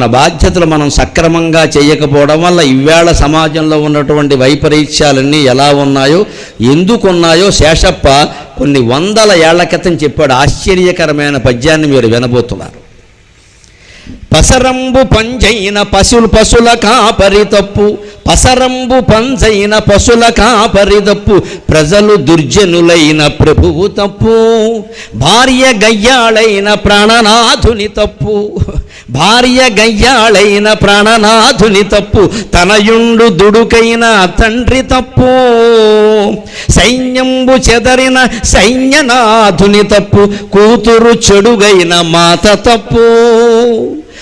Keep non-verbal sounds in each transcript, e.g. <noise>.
మన బాధ్యతలు మనం సక్రమంగా చేయకపోవడం వల్ల ఇవాళ సమాజంలో ఉన్నటువంటి వైపరీత్యాలన్నీ ఎలా ఉన్నాయో ఎందుకున్నాయో శేషప్ప కొన్ని వందల ఏళ్ళ క్రితం చెప్పాడు. ఆశ్చర్యకరమైన పద్యాన్ని మీరు వినబోతున్నారు. పసరంబు పంజైన పశులు పశుల కాపరి తప్పు. పసరంబు పంజైన పశుల కాపరి తప్పు. ప్రజలు దుర్జనులైన ప్రభువు తప్పు. భార్య గయ్యాళైన ప్రాణనాథుని తప్పు. భార్య గయ్యాళైన ప్రాణనాథుని తప్పు. తనయుండు దుడుకైన తండ్రి తప్పు. సైన్యంబు చెదరిన సైన్యనాథుని తప్పు. కూతురు చెడుగైన మాత తప్పు.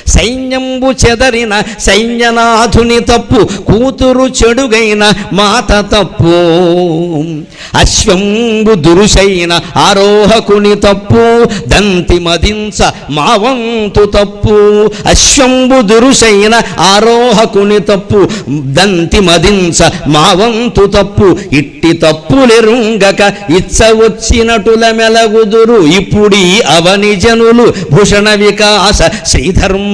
సైన్యంబు చెదరిన సైన్యనాథుని తప్పు కూతురు చెడుగైన మాత తప్పు. అశ్వంబు దురుసైన ఆరోహకుని తప్పు దంతి మదించ మావంతు తప్పు. అశ్వంబు దురుసైన ఆరోహకుని తప్పు దంతి మదించ మావంతు తప్పు. ఇట్టి తప్పులెరుంగక ఇచ్చ వచ్చినటుల మెలగుదురు. ఇప్పుడీ అవనిజనులు భూషణ వికాస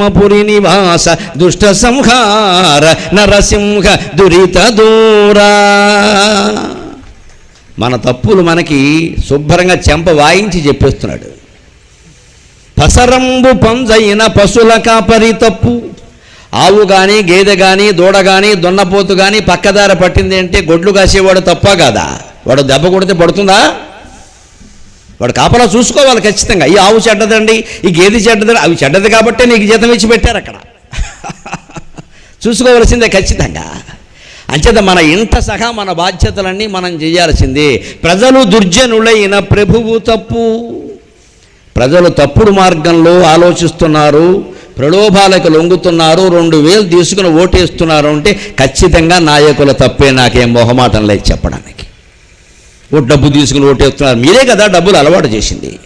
శ్రీధర్మపురి నివాస దుష్ట సంహార నరసింహ దురిత దూరా. మన తప్పులు మనకి శుభ్రంగా చెంప వాయించి చెప్పేస్తున్నాడు. పసరంబు పంజైన పశుల కాపరి తప్పు. ఆవు కానీ గేదె కానీ దూడ కానీ దొన్నపోతు కానీ పక్కదార పట్టింది అంటే గొడ్లు కాసేవాడు తప్ప కాదా? వాడు దెబ్బ కొడితే పడుతుందా? వాడు కాపలా చూసుకోవాలి ఖచ్చితంగా. ఈ ఆవు చెడ్డదండి ఈ గేది చెడ్డదండి అవి చెడ్డది కాబట్టే నీకు జీతం ఇచ్చి పెట్టారు అక్కడ. <laughs> చూసుకోవలసిందే ఖచ్చితంగా. అంచేత మన ఇంట సహా మన బాధ్యతలన్నీ మనం చేయాల్సిందే. ప్రజలు దుర్జనులైన ప్రభువు తప్పు. ప్రజలు తప్పుడు మార్గంలో ఆలోచిస్తున్నారు ప్రలోభాలకు లొంగుతున్నారు రెండు వేలు తీసుకుని ఓటేస్తున్నారు అంటే ఖచ్చితంగా నాయకుల తప్పే. నాకేం మొహమాటం లేదు చెప్పడానికి. ఓ డబ్బు తీసుకుని ఓటేస్తున్నారు మీరే కదా డబ్బులు అలవాటు చేసింది.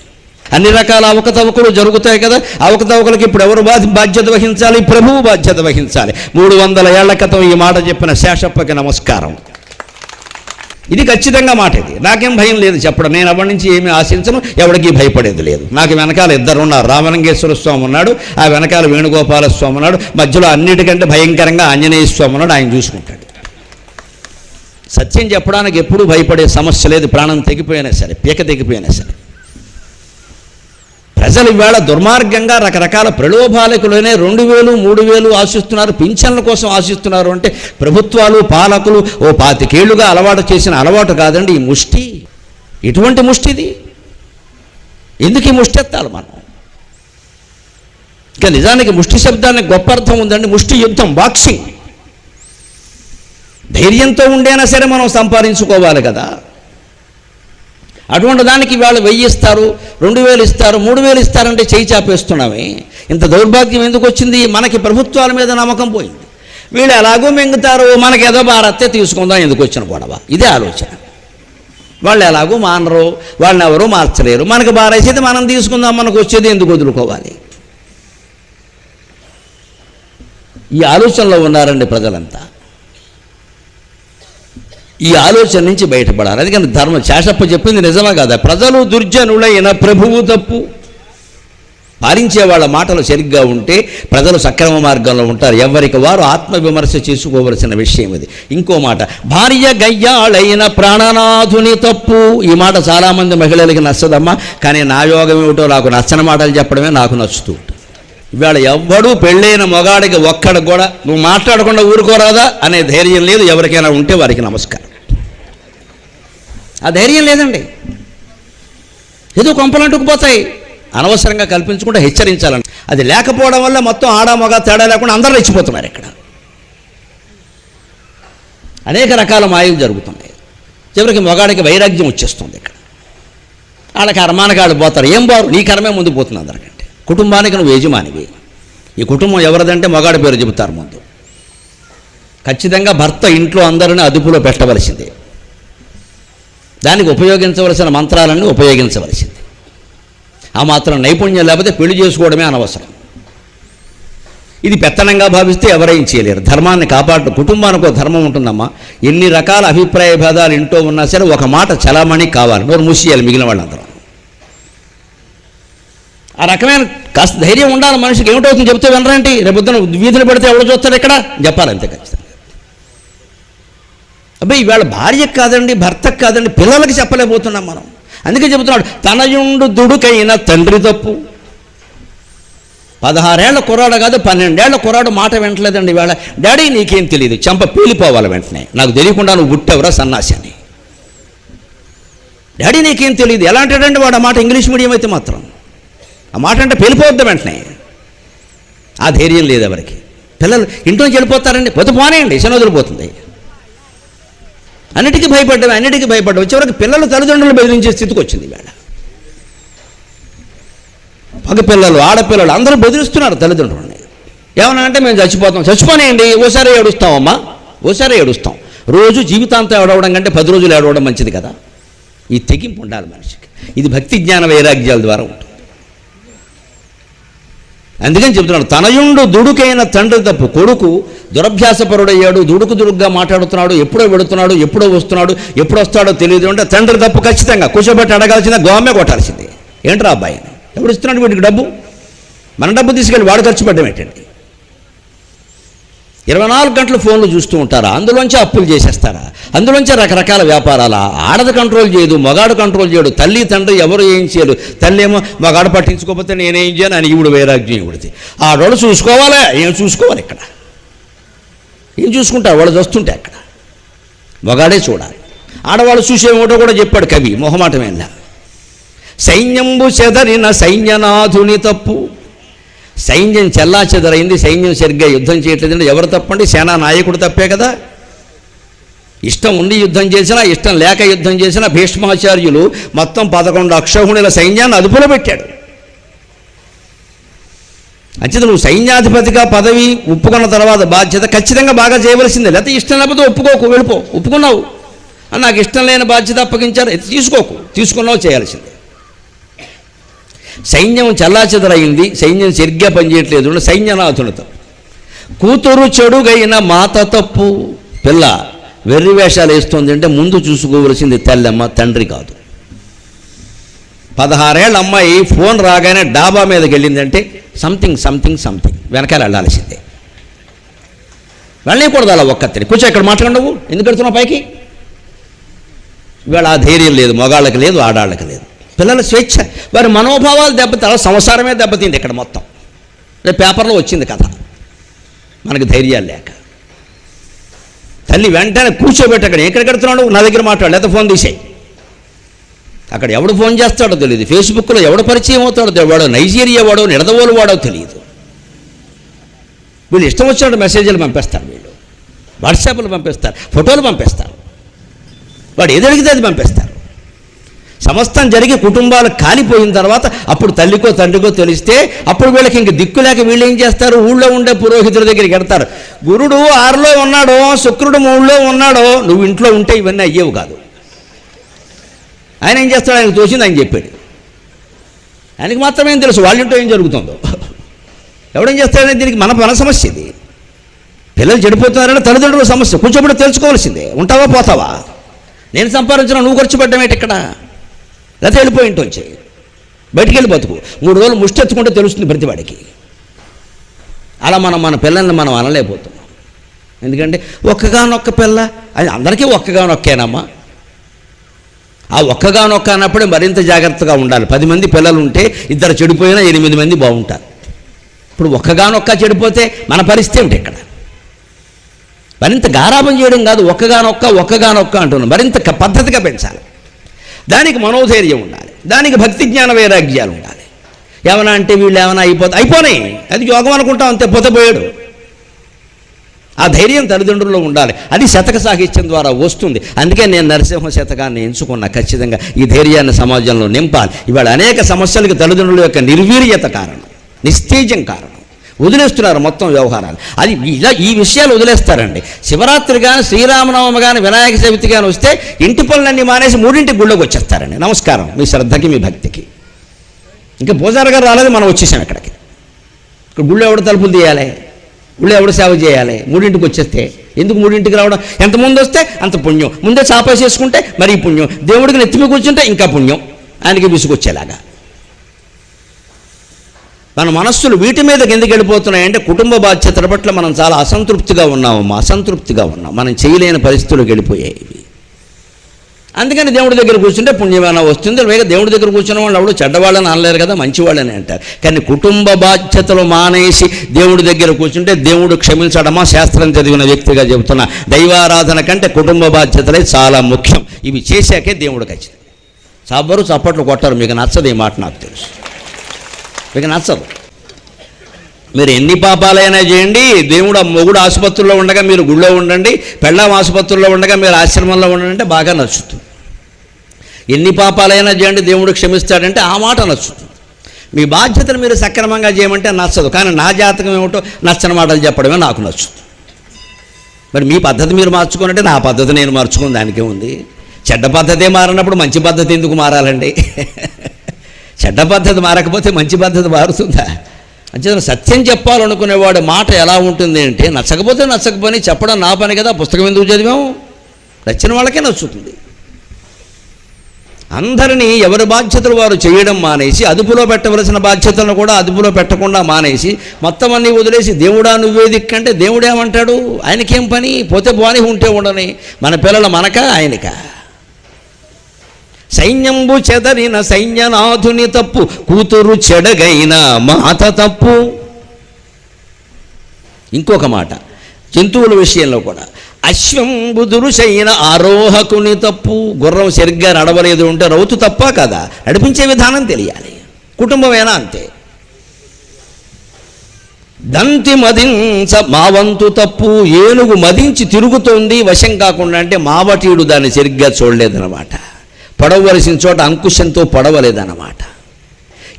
అన్ని రకాల అవకతవకలు జరుగుతాయి కదా. అవకతవకలకు ఇప్పుడు ఎవరు బా- బాధ్యత వహించాలి? ప్రభువు బాధ్యత వహించాలి. మూడు వందల ఏళ్ళ క్రితం ఈ మాట చెప్పిన శేషప్పకి నమస్కారం. ఇది ఖచ్చితంగా మాట ఇది. నాకేం భయం లేదు చెప్పడం. నేను ఎవరి నుంచి ఏమి ఆశించను ఎవరికి భయపడేది లేదు. నాకు వెనకాల ఇద్దరు ఉన్నారు రామలింగేశ్వర స్వామి ఉన్నాడు ఆ వెనకాల వేణుగోపాల స్వామి ఉన్నాడు మధ్యలో అన్నిటికంటే భయంకరంగా ఆంజనేయ స్వామి ఉన్నాడు ఆయన చూసుకుంటాడు. సత్యం చెప్పడానికి ఎప్పుడూ భయపడే సమస్య లేదు ప్రాణం తెగిపోయినా సరే పీక తెగిపోయినా సరే. ప్రజలు ఇవాళ దుర్మార్గంగా రకరకాల ప్రలోభాలకులోనే రెండు వేలు మూడు వేలు ఆశిస్తున్నారు పింఛన్ల కోసం ఆశిస్తున్నారు అంటే ప్రభుత్వాలు పాలకులు ఓ పాతికేళ్ళుగా అలవాటు చేసిన అలవాటు కాదండి ఈ ముష్టి. ఎటువంటి ముష్టిది ఎందుకు ఈ ముష్టి ఎత్తాలి మనం? ఇంకా నిజానికి ముష్టి శబ్దానికి గొప్ప అర్థం ఉందండి ముష్టి యుద్ధం బాక్సింగ్ ధైర్యంతో ఉండేనా సరే మనం సంపాదించుకోవాలి కదా. అటువంటి దానికి వాళ్ళు వెయ్యి ఇస్తారు రెండు వేలు ఇస్తారు మూడు వేలు ఇస్తారంటే చేయి చాపేస్తున్నామే. ఇంత దౌర్భాగ్యం ఎందుకు వచ్చింది? మనకి ప్రభుత్వాల మీద నమ్మకం పోయింది. వీళ్ళు ఎలాగో మింగుతారు? మనకి ఏదో భారత్తే తీసుకుందాం ఎందుకు వచ్చిన గొడవ? ఇదే ఆలోచన. వాళ్ళు ఎలాగో మానరు వాళ్ళని ఎవరూ మార్చలేరు. మనకి బారేసేది మనం తీసుకుందాం మనకు వచ్చేది ఎందుకు వదులుకోవాలి? ఈ ఆలోచనలో ఉన్నారండి ప్రజలంతా. ఈ ఆలోచన నుంచి బయటపడాలి. అందుకని ధర్మ శాసప్ప చెప్పింది నిజమా కాదా? ప్రజలు దుర్జనులైన ప్రభువు తప్పు. పాలించే వాళ్ళ మాటలు సరిగ్గా ఉంటే ప్రజలు సక్రమ మార్గంలో ఉంటారు. ఎవరికి వారు ఆత్మవిమర్శ చేసుకోవలసిన విషయం ఇది. ఇంకో మాట భార్య గయ్యాళైన ప్రాణనాథుని తప్పు. ఈ మాట చాలామంది మహిళలకి నచ్చదమ్మా. కానీ నా యోగం ఏమిటో నాకు నచ్చని మాటలు చెప్పడమే నాకు నచ్చుతూ ఉంటుంది. ఇవాళ ఎవ్వడూ పెళ్ళైన మొగాడికి ఒక్కడు కూడా నువ్వు మాట్లాడకుండా ఊరుకోరాదా అనే ధైర్యం లేదు. ఎవరికైనా ఉంటే వారికి నమస్కారం. ఆ ధైర్యం లేదండి. ఏదో కొంపలంటుకుపోతాయి అనవసరంగా కల్పించకుండా హెచ్చరించాలండి. అది లేకపోవడం వల్ల మొత్తం ఆడ మగ తేడా లేకుండా అందరూ రెచ్చిపోతున్నారు ఇక్కడ. అనేక రకాల మాయలు జరుగుతున్నాయి. చివరికి మొగాడికి వైరాగ్యం వచ్చేస్తుంది ఇక్కడ. వాళ్ళకి కర్మానికి పోతారు. ఏం బారు నీ కర్మే ముందు పోతుంది అందరికంటే. కుటుంబానికి నువ్వు యజమానివి. ఈ కుటుంబం ఎవరిదంటే మగాడి పేరు చెబుతారు ముందు. ఖచ్చితంగా భర్త ఇంట్లో అందరిని అదుపులో పెట్టవలసిందే. దానికి ఉపయోగించవలసిన మంత్రాలన్నీ ఉపయోగించవలసింది. ఆ మాత్రం నైపుణ్యం లేకపోతే పెళ్ళి చేసుకోవడమే అనవసరం. ఇది పెత్తనంగా భావిస్తే ఎవరైనా చేయలేరు. ధర్మాన్ని కాపాడు కుటుంబానికి ఒక ధర్మం ఉంటుందమ్మా. ఎన్ని రకాల అభిప్రాయ భేదాలు ఇంట్లో ఉన్నా సరే ఒక మాట చలామణి కావాలి. నోరు మూసేయాలి మిగిలిన వాళ్ళందరూ. ఆ రకమైన కాస్త ధైర్యం ఉండాలి మనిషికి. ఏమిటవుతుంది చెప్తే వినరేంటి రేపొద్దున వీధులు పెడితే ఎవడో చూస్తాడు ఇక్కడ? చెప్పాలి అంతే ఖచ్చితంగా. అబ్బాయి ఇవాళ భార్యకు కాదండి భర్తకు కాదండి పిల్లలకి చెప్పలేకపోతున్నాం మనం. అందుకే చెబుతున్నాడు తనయుండు దుడుకైన తండ్రి తప్పు. పదహారేళ్ళ కుర్రాడు కాదు పన్నెండేళ్ళ కుర్రాడు మాట వింటలేదండి ఇవాళ. డాడీ నీకేం తెలియదు చెంప పీలిపోవాలి వెంటనే. నాకు తెలియకుండా నువ్వు పుట్టెవరా సన్నాసి అని డాడీ నీకేం తెలియదు ఎలాంటి వాడు ఆ మాట ఇంగ్లీష్ మీడియం అయితే మాత్రం. ఆ మాట అంటే పెళ్ళిపోద్దాం వెంటనే. ఆ ధైర్యం లేదు ఎవరికి. పిల్లలు ఇంట్లోంచి వెళ్ళిపోతారండి. పోతే పోనేయండి శని వదిలిపోతుంది. అన్నిటికీ భయపడ్డాం అన్నిటికీ భయపడ్డాం. వచ్చేవరకు పిల్లలు తల్లిదండ్రులు బెదిరించే స్థితికి వచ్చింది ఇవాళ పగపిల్లలు ఆడపిల్లలు అందరూ బెదిరిస్తున్నారు తల్లిదండ్రులని. ఏమన్నా అంటే మేము చచ్చిపోతాం. చచ్చిపోనేయండి ఓసారి ఏడుస్తామమ్మా. ఓసారి ఏడుస్తాం. రోజు జీవితాంతం ఏడవడం కంటే పది రోజులు ఏడవడం మంచిది కదా. ఈ తెగింపు ఉండాలి మనిషికి. ఇది భక్తి జ్ఞాన వైరాగ్యాల ద్వారా ఉంటుంది. అందుకని చెప్తున్నాడు తనయుండు దుడుకైన తండ్రి తప్పు కొడుకు దురభ్యాసపరుడయ్యాడు దుడుకు దుడుగ్గా మాట్లాడుతున్నాడు ఎప్పుడో వెడుతున్నాడు ఎప్పుడో వస్తున్నాడు ఎప్పుడు వస్తాడో తెలియదు అంటే తండ్రి తప్పు ఖచ్చితంగా కూర్చోబెట్టి అడగాల్సిందే గోమే కొట్టాల్సిందే. ఏంట్రా అబ్బాయిని ఎప్పుడు ఇస్తున్నాడు వీడికి డబ్బు? మన డబ్బు తీసుకెళ్ళి వాడు ఖర్చు పెట్టడం ఏంటండి? ఇరవై నాలుగు గంటలు ఫోన్లు చూస్తూ ఉంటారా? అందులోంచి అప్పులు చేసేస్తారా? అందులోంచి రకరకాల వ్యాపారాల? ఆడది కంట్రోల్ చేయదు మగాడు కంట్రోల్ చేయడు తల్లి తండ్రి ఎవరు ఏం చేయరు. తల్లి ఏమో మగాడు పట్టించుకోకపోతే నేనేం చేయను అని ఈవిడు వైరాగ్యం ఇవిడితే ఆడవాళ్ళు చూసుకోవాలా ఏం చూసుకోవాలి ఇక్కడ? ఏం చూసుకుంటారు? వాళ్ళు చూస్తుంటే అక్కడ. మగాడే చూడాలి. ఆడవాళ్ళు చూసేమోటో కూడా చెప్పాడు కవి మొహమాటమేనా? సైన్యంబు చెదరిన సైన్యనాథుని తప్పు. సైన్యం చెల్లా చెదరైంది సైన్యం సరిగ్గా యుద్ధం చేయట్లేదంటే ఎవరు తప్పండి? సేనా నాయకుడు తప్పే కదా. ఇష్టం ఉండి యుద్ధం చేసినా ఇష్టం లేక యుద్ధం చేసినా భీష్మాచార్యులు మొత్తం పదకొండు అక్షోహుణుల సైన్యాన్ని అదుపులో పెట్టాడు. అంచేత నువ్వు సైన్యాధిపతిగా పదవి ఒప్పుకున్న తర్వాత బాధ్యత ఖచ్చితంగా బాగా చేయవలసిందే. లేకపోతే ఇష్టం లేకపోతే ఒప్పుకోకు వెళ్ళిపో ఒప్పుకున్నావు. నాకు ఇష్టం లేని బాధ్యత అప్పగించారు తీసుకోకు తీసుకున్నావు చేయాల్సిందే. సైన్యం చల్లాచెదరైంది సైన్యం సరిగ్గా పనిచేయట్లేదు సైన్యనాథునితో. కూతురు చెడుగైన మాత తప్పు. పిల్ల వెర్రి వేషాలు వేస్తుంది అంటే ముందు చూసుకోవలసింది తల్లమ్మ తండ్రి కాదు. పదహారేళ్ళ అమ్మాయి ఫోన్ రాగానే డాబా మీదకి వెళ్ళిందంటే సంథింగ్ సంథింగ్ సంథింగ్ వెనకాల వెళ్ళాల్సిందే. వెళ్ళకూడదు అలా ఒక్కతిని. కూర్చో ఇక్కడ మాట్లాడవు ఎందుకు పెడుతున్నావు పైకి? ఇవాళ ఆ ధైర్యం లేదు మగాళ్ళకి లేదు ఆడాళ్ళకి లేదు. పిల్లల స్వేచ్ఛ. వారి మనోభావాలు దెబ్బతారు సంసారమే దెబ్బతింది ఇక్కడ మొత్తం. రేపు పేపర్లో వచ్చింది కథ. మనకు ధైర్యాలు లేక. తల్లి వెంటనే కూర్చోబెట్టి అక్కడ ఎక్కడ కడుతున్నాడు? నా దగ్గర మాట్లాడు లేదా ఫోన్ తీసేయి. అక్కడ ఎవడు ఫోన్ చేస్తాడో తెలియదు. ఫేస్బుక్లో ఎవడు పరిచయం అవుతాడో వాడో నైజీరియా వాడో నిడదవోలు వాడో తెలియదు. వీళ్ళు ఇష్టం వచ్చినట్టు మెసేజ్లు పంపిస్తారు వీళ్ళు. వాట్సాప్లు పంపిస్తారు ఫోటోలు పంపిస్తారు. వాడు ఏది అడిగితే అది పంపిస్తారు. సమస్తం జరిగి కుటుంబాలు కాలిపోయిన తర్వాత అప్పుడు తల్లికో తండ్రికో తెలిస్తే అప్పుడు వీళ్ళకి ఇంక దిక్కు లేక వీళ్ళు ఏం చేస్తారు? ఊళ్ళో ఉండే పురోహితుల దగ్గరికి వెడతారు గురుడు ఆరులో ఉన్నాడో శుక్రుడు మూడులో ఉన్నాడో నువ్వు ఇంట్లో ఉంటే ఇవన్నీ అయ్యేవి కాదు. ఆయన ఏం చేస్తాడు? ఆయనకు తోచింది ఆయన చెప్పాడు. ఆయనకి మాత్రమే తెలుసు? వాళ్ళింటో ఏం జరుగుతుందో. ఎవడేం చేస్తాడనే దీనికి మన మన సమస్య ఇది. పిల్లలు చెడిపోతున్నారని తల్లిదండ్రుల సమస్య. కొంచెం తెలుసుకోవాల్సిందే. ఉంటావా పోతావా? నేను సంపాదించిన నువ్వు ఖర్చు పెట్టడమేటి ఇక్కడ? లేకపోతే వెళ్ళిపోయి ఇంటి వచ్చి. బయటికి వెళ్ళి బతుకు. మూడు రోజులు ముష్టెత్తుకుంటే తెలుస్తుంది ప్రతివాడికి అలా మనం మన పిల్లల్ని మనం అనలేకపోతున్నాం. ఎందుకంటే ఒక్కగానొక్క పిల్ల అది అందరికీ ఒక్కగానొక్కేనమ్మా. ఆ ఒక్కగానొక్క అన్నప్పుడే మరింత జాగ్రత్తగా ఉండాలి. పది మంది పిల్లలు ఉంటే ఇద్దరు చెడిపోయినా ఎనిమిది మంది బాగుంటారు. ఇప్పుడు ఒక్కగానొక్క చెడిపోతే మన పరిస్థితి ఏమిటి ఇక్కడ? మరింత గారాబం చేయడం కాదు ఒక్కగానొక్క ఒక్కగానొక్క అంటున్నాం. మరింత పద్ధతిగా పెంచాలి. దానికి మనోధైర్యం ఉండాలి. దానికి భక్తి జ్ఞాన వైరాగ్యాలు ఉండాలి. ఏమన్నా అంటే వీళ్ళు ఏమైనా అయిపోతే అయిపోనాయి అది యోగం అనుకుంటాం అంతే పోతపోయాడు ఆ ధైర్యం తల్లిదండ్రుల్లో ఉండాలి. అది శతక సాహిత్యం ద్వారా వస్తుంది. అందుకే నేను నరసింహ శతకాన్ని ఎంచుకున్నా ఖచ్చితంగా. ఈ ధైర్యాన్ని సమాజంలో నింపాలి. ఇవాళ అనేక సమస్యలకు తల్లిదండ్రుల యొక్క నిర్వీర్యత కారణం. నిస్తేజం కారణం. వదిలేస్తున్నారు మొత్తం వ్యవహారాలు. అది ఇలా ఈ విషయాలు వదిలేస్తారండి. శివరాత్రి కానీ శ్రీరామనవమి కానీ వినాయక చవితి కానీ వస్తే ఇంటి పనులన్నీ మానేసి మూడింటి గుళ్ళోకి వచ్చేస్తారండి. నమస్కారం. మీ శ్రద్ధకి మీ భక్తికి. ఇంకా పూజారి గారు రాలేదు మనం వచ్చేసాం ఇక్కడికి. ఇక్కడ గుళ్ళు ఎవడు తలుపులు తీయాలి? గుళ్ళు ఎవడు సేవ చేయాలి? మూడింటికి వచ్చేస్తే ఎందుకు మూడింటికి రావడం? ఎంత ముందు వస్తే అంత పుణ్యం. ముందే చాపేసేసుకుంటే మరీ పుణ్యం. దేవుడికి నెత్తిమి కూర్చుంటే ఇంకా పుణ్యం. ఆయనకి విసుకొచ్చేలాగా మన మనస్సులు వీటి మీద కిందకి వెళ్ళిపోతున్నాయంటే కుటుంబ బాధ్యతల పట్ల మనం చాలా అసంతృప్తిగా ఉన్నామమ్మా అసంతృప్తిగా ఉన్నాం. మనం చేయలేని పరిస్థితులకు వెళ్ళిపోయాయి ఇవి. అందుకని దేవుడి దగ్గర కూర్చుంటే పుణ్యమైన వస్తుంది? లేదా దేవుడి దగ్గర కూర్చున్న వాళ్ళు ఎవడు చెడ్డవాళ్ళని అనలేరు కదా మంచివాళ్ళని అంటారు. కానీ కుటుంబ బాధ్యతలు మానేసి దేవుడి దగ్గర కూర్చుంటే దేవుడు క్షమించడమా? శాస్త్రం చదివిన వ్యక్తిగా చెబుతున్నా. దైవారాధన కంటే కుటుంబ బాధ్యతలే చాలా ముఖ్యం. ఇవి చేశాకే దేవుడు ఖచ్చితం సబ్బరు చప్పట్లు కొట్టారు. మీకు నచ్చదు ఈ మాట నాకు తెలుసు. మీకు నచ్చదు. మీరు ఎన్ని పాపాలైనా చేయండి దేవుడు ఆ మొగుడు ఆసుపత్రిలో ఉండగా మీరు గుళ్ళో ఉండండి పెళ్ళాం ఆసుపత్రిలో ఉండగా మీరు ఆశ్రమంలో ఉండండి అంటే బాగా నచ్చుతుంది. ఎన్ని పాపాలైనా చేయండి దేవుడు క్షమిస్తాడంటే ఆ మాట నచ్చుతుంది. మీ బాధ్యతను మీరు సక్రమంగా చేయమంటే నచ్చదు కానీ నా జాతకం ఏమిటో నచ్చని మాటలు చెప్పడమే నాకు నచ్చుతుంది. మరి మీ పద్ధతి మీరు మార్చుకున్నట్టే నా పద్ధతి నేను మార్చుకుని దానికే ఉంది. చెడ్డ పద్ధతే మారినప్పుడు మంచి పద్ధతి ఎందుకు మారాలండి? చెడ్డ పద్ధతి మారకపోతే మంచి పద్ధతి మారుతుందా? అంచేత సత్యం చెప్పాలనుకునేవాడు మాట ఎలా ఉంటుంది అంటే నచ్చకపోతే నచ్చకపోయి చెప్పడం నా పని కదా పుస్తకం ఎందుకు చదివాము? నచ్చిన వాళ్ళకే నచ్చుతుంది. అందరినీ ఎవరి బాధ్యతలు వారు చేయడం మానేసి అదుపులో పెట్టవలసిన బాధ్యతలను కూడా అదుపులో పెట్టకుండా మానేసి మొత్తం అన్నీ వదిలేసి దేవుడా నువ్వే దిక్కంటే దేవుడేమంటాడు ఆయనకేం పని? పోతే బాని ఉంటే ఉండని. మన పిల్లలు మనక? ఆయనకా? సైన్యంబు చెదరిన సైన్యనాథుని తప్పు కూతురు చెడగైన మాత తప్పు. ఇంకొక మాట జంతువుల విషయంలో కూడా. అశ్వంబు దురుషైన ఆరోహకుని తప్పు గుర్రం సరిగ్గా నడవలేదు ఉంటే రౌతు తప్ప కదా? నడిపించే విధానం తెలియాలి. కుటుంబమేనా అంతే? దంతి మదించ మావంతు తప్పు ఏనుగు మదించి తిరుగుతోంది వశం కాకుండా అంటే మావటీయుడు దాన్ని సరిగ్గా చూడలేదన్నమాట. పడవలసిన చోట అంకుశంతో పడవలేదన్నమాట.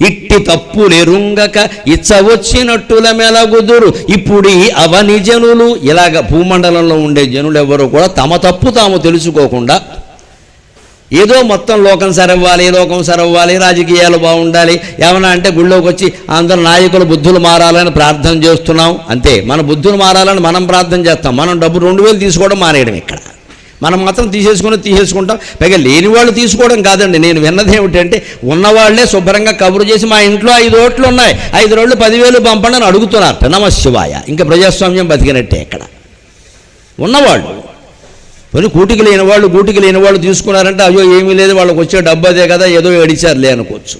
ఇట్టి తప్పులెరుంగక ఇచ్చవచ్చినట్టుల మెలగుదురు. ఇప్పుడు ఈ అవని జనులు ఇలాగ భూమండలంలో ఉండే జనులు ఎవరు కూడా తమ తప్పు తాము తెలుసుకోకుండా ఏదో మొత్తం లోకం సరవ్వాలి లోకం సరవ్వాలి రాజకీయాలు బాగుండాలి. ఏమన్నా అంటే గుళ్ళోకి వచ్చి అందరు నాయకులు బుద్ధులు మారాలని ప్రార్థన చేస్తున్నాం. అంతే. మన బుద్ధులు మారాలని మనం ప్రార్థన చేస్తాం. మనం డబ్బు రెండు వేలు తీసుకోవడం మానేయడం ఇక్కడ. మనం మాత్రం తీసేసుకుని తీసేసుకుంటాం. పైగా లేని వాళ్ళు తీసుకోవడం కాదండి. నేను విన్నది ఏమిటంటే ఉన్నవాళ్ళే శుభ్రంగా కబురు చేసి మా ఇంట్లో ఐదు ఓట్లు ఉన్నాయి. ఐదు రోడ్లు పదివేలు పంపండి అని అడుగుతున్నారు. నమ శివాయ. ఇంకా ప్రజాస్వామ్యం బతికినట్టే ఇక్కడ. ఉన్నవాళ్ళు. కొన్ని కూటికి లేని వాళ్ళు గూటికి లేని వాళ్ళు తీసుకున్నారంటే అయ్యో ఏమీ లేదు వాళ్ళకి వచ్చే డబ్బు అదే కదా ఏదో ఏడిచారులే అనుకోవచ్చు.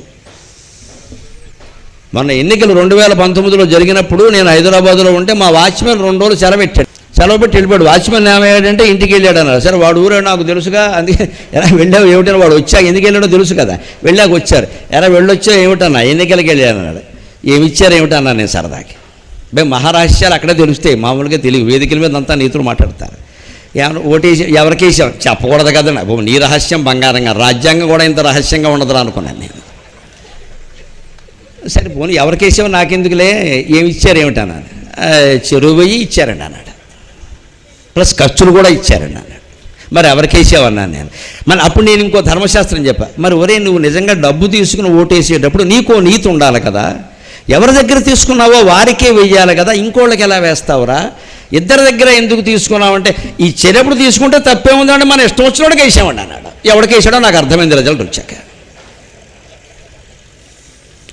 మన ఎన్నికలు రెండు వేల పంతొమ్మిదిలో జరిగినప్పుడు నేను హైదరాబాద్లో ఉంటే మా వాచ్మెన్ రెండు రోజులు సెలవెట్టాడు. సెలవు పెట్టి వెళ్ళిపోయాడు. వాచ్మెన్ ఏమయ్యాడంటే ఇంటికి వెళ్ళాడు అన్నారు సరే వాడు ఊరే నాకు తెలుసుగా. అందుకే ఎలా వెళ్ళావు ఏమిటని వాడు వచ్చాక ఎందుకు వెళ్ళాడో తెలుసు కదా. వెళ్ళాక వచ్చారు. ఎలా వెళ్ళొచ్చా ఏమిటన్నా ఎన్నికలకి వెళ్ళాను అన్నాడు ఏమి ఇచ్చారు ఏమిటన్నా నేను సరదాకి. బే మహారాష్ట్రాలు అక్కడే తెలుస్తాయి. మామూలుగా తెలియదు వేదికల మీద అంతా నీతులు మాట్లాడతారు. ఏమన్నా ఓటేసి ఎవరికేసాం చెప్పకూడదు కదండి. నీ రహస్యం బంగారంగా రాజ్యాంగం కూడా ఇంత రహస్యంగా ఉండదురా అనుకున్నాను నేను. సరే పోనీ ఎవరికేసాం నాకెందుకులే? ఏమి ఇచ్చారు ఏమిటన్నా చెరువు పోయి ఇచ్చారండి అన్నాడు. ప్లస్ ఖర్చులు కూడా ఇచ్చారండి మరి ఎవరికి అన్నాను నేను. మరి అప్పుడు నేను ఇంకో ధర్మశాస్త్రం చెప్పా. మరి ఒరే నువ్వు నిజంగా డబ్బు తీసుకుని ఓటేసేటప్పుడు నీకో నీతి ఉండాలి కదా. ఎవరి దగ్గర తీసుకున్నావో వారికే వెయ్యాలి కదా. ఇంకోళ్ళకి ఎలా వేస్తావురా? ఇద్దరి దగ్గర ఎందుకు తీసుకున్నావంటే ఈ చెరెప్పుడు తీసుకుంటే తప్పే ఉందంటే మన ఇష్టం వచ్చినోడికి వేసామండి అన్నాడు. ఎవరికి వేసాడో నాకు అర్థమైంది రిజల్ట్ వచ్చాక.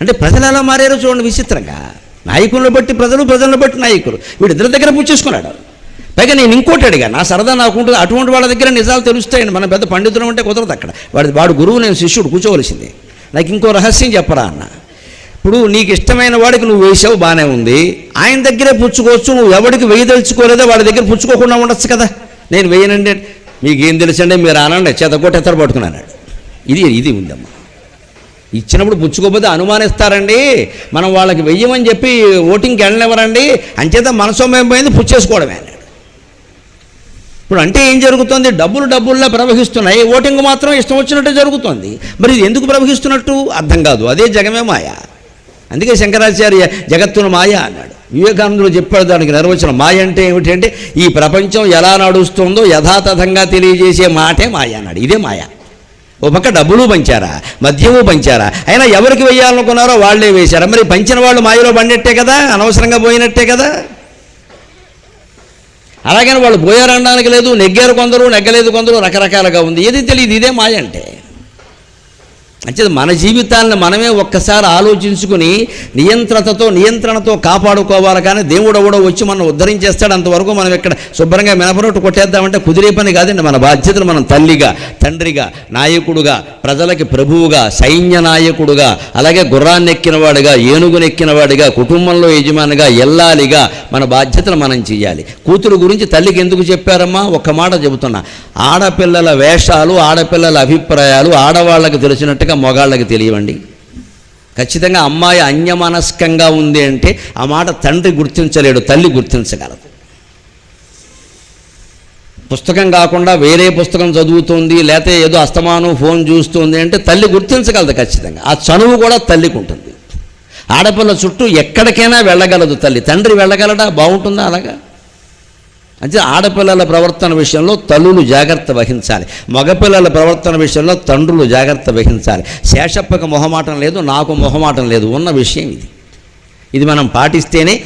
అంటే ప్రజలు ఎలా మారారో చూడండి విచిత్రంగా. నాయకులను బట్టి ప్రజలు ప్రజలను బట్టి నాయకులు. వీడిద్దరి దగ్గర పుచ్చేసుకున్నాడు పైగా నేను ఇంకోటి అడిగాను. నా సరదా నాకు ఉంటుంది. అటువంటి వాళ్ళ దగ్గర నిజాలు తెలుస్తాయండి. మన పెద్ద పండితులు అంటే కుదరదు అక్కడ. వాడి వాడు గురువు నేను శిష్యుడు కూర్చోవలసింది. నాకు ఇంకో రహస్యం చెప్పరా అన్న. ఇప్పుడు నీకు ఇష్టమైన వాడికి నువ్వు వేసావు బాగానే ఉంది. ఆయన దగ్గరే పుచ్చుకోవచ్చు. నువ్వు ఎవడికి వేయదలుచుకోలేదో వాడి దగ్గర పుచ్చుకోకుండా ఉండొచ్చు కదా. నేను వేయనండి. మీకు ఏం తెలుసండి? మీరు అనండి. చేతకొట్టి ఎత్తర పట్టుకున్నాను ఇది ఇది ఉందమ్మా. ఇచ్చినప్పుడు పుచ్చుకోకపోతే అనుమానిస్తారండి. మనం వాళ్ళకి వెయ్యమని చెప్పి ఓటింగ్కి వెళ్ళనివ్వరండి. అంచేత మనసొమ్మేం పోయింది? పుచ్చేసుకోవడమే ఇప్పుడు అంటే ఏం జరుగుతుంది? డబ్బులు డబ్బుల్లా ప్రవహిస్తున్నాయి. ఓటింగ్ మాత్రం ఇష్టం వచ్చినట్టే జరుగుతుంది. మరి ఇది ఎందుకు ప్రవహిస్తున్నట్టు? అర్థం కాదు. అదే జగమే మాయ. అందుకే శంకరాచార్య జగత్తును మాయ అన్నాడు. వివేకానందుడు చెప్పాడు దానికి నిర్వచనం మాయ అంటే ఏమిటంటే ఈ ప్రపంచం ఎలా నడుస్తుందో యథాతథంగా తెలియజేసే మాటే మాయ అన్నాడు. ఇదే మాయ. ఓ పక్క డబ్బులు పంచారా? మద్యము పంచారా? అయినా ఎవరికి వెయ్యాలనుకున్నారో వాళ్ళే వేశారా? మరి పంచిన వాళ్ళు మాయలో పండినట్టే కదా? అనవసరంగా పోయినట్టే కదా? అలాగని వాళ్ళు పోయారనడానికి లేదు నెగ్గారు కొందరు నెగ్గలేదు కొందరు రకరకాలుగా ఉంది. ఏది తెలియదు ఇదే మాయ అంటే. అంటే మన జీవితాలను మనమే ఒక్కసారి ఆలోచించుకుని నియంత్రణతో నియంత్రణతో కాపాడుకోవాలి కానీ దేవుడు ఎవడో వచ్చి మనం ఉద్ధరించేస్తాడు అంతవరకు మనం ఇక్కడ శుభ్రంగా మినపరొట్టు కొట్టేద్దామంటే కుదిరే పని కాదండి. మన బాధ్యతలు మనం తల్లిగా తండ్రిగా నాయకుడుగా ప్రజలకి ప్రభువుగా సైన్య నాయకుడుగా అలాగే గుర్రాన్ని ఎక్కినవాడుగా ఏనుగునెక్కినవాడిగా కుటుంబంలో యజమానిగా ఎల్లాలిగా మన బాధ్యతలు మనం చేయాలి. కూతురు గురించి తల్లికి ఎందుకు చెప్పారమ్మా? ఒక్క మాట చెబుతున్నా. ఆడపిల్లల వేషాలు ఆడపిల్లల అభిప్రాయాలు ఆడవాళ్ళకి తెలిసినట్టుగా మగాళ్ళకి తెలియవండి. ఖచ్చితంగా అమ్మాయి అన్యమనస్కంగా ఉంది అంటే ఆ మాట తండ్రి గుర్తించలేడు తల్లి గుర్తించగలదు. పుస్తకం కాకుండా వేరే పుస్తకం చదువుతుంది లేకపోతే ఏదో అస్తమానం ఫోన్ చూస్తుంది అంటే తల్లి గుర్తించగలదు ఖచ్చితంగా. ఆ చనువు కూడా తల్లికి ఉంటుంది. ఆడపిల్ల చుట్టూ ఎక్కడికైనా వెళ్ళగలదు తల్లి. తండ్రి వెళ్ళగలడా? బాగుంటుందా అలాగా? అంటే ఆడపిల్లల ప్రవర్తన విషయంలో తల్లులు జాగ్రత్త వహించాలి. మగపిల్లల ప్రవర్తన విషయంలో తండ్రులు జాగ్రత్త వహించాలి. శేషప్పకు మొహమాటం లేదు నాకు మొహమాటం లేదు ఉన్న విషయం ఇది. ఇది మనం పాటిస్తేనే